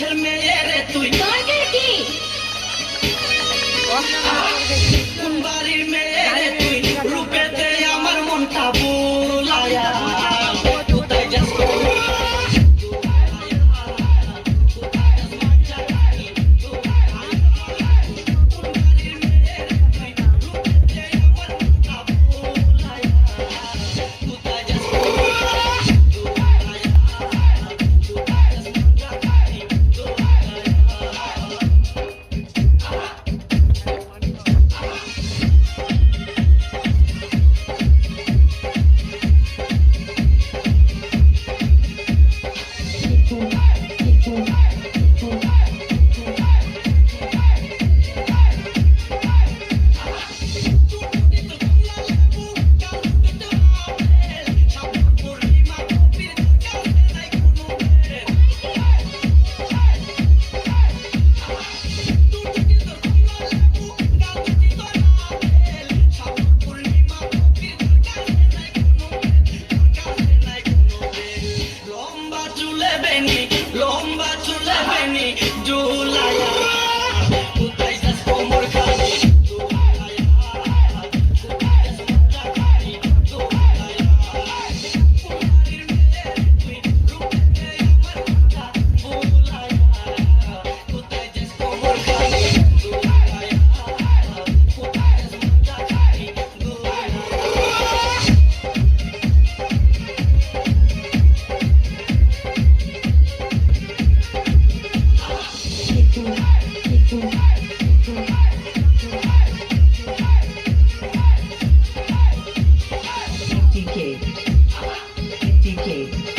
মুখের মেয়ে রে তুই কোন বাড়ির মেয়ে find me. Decade. Decade.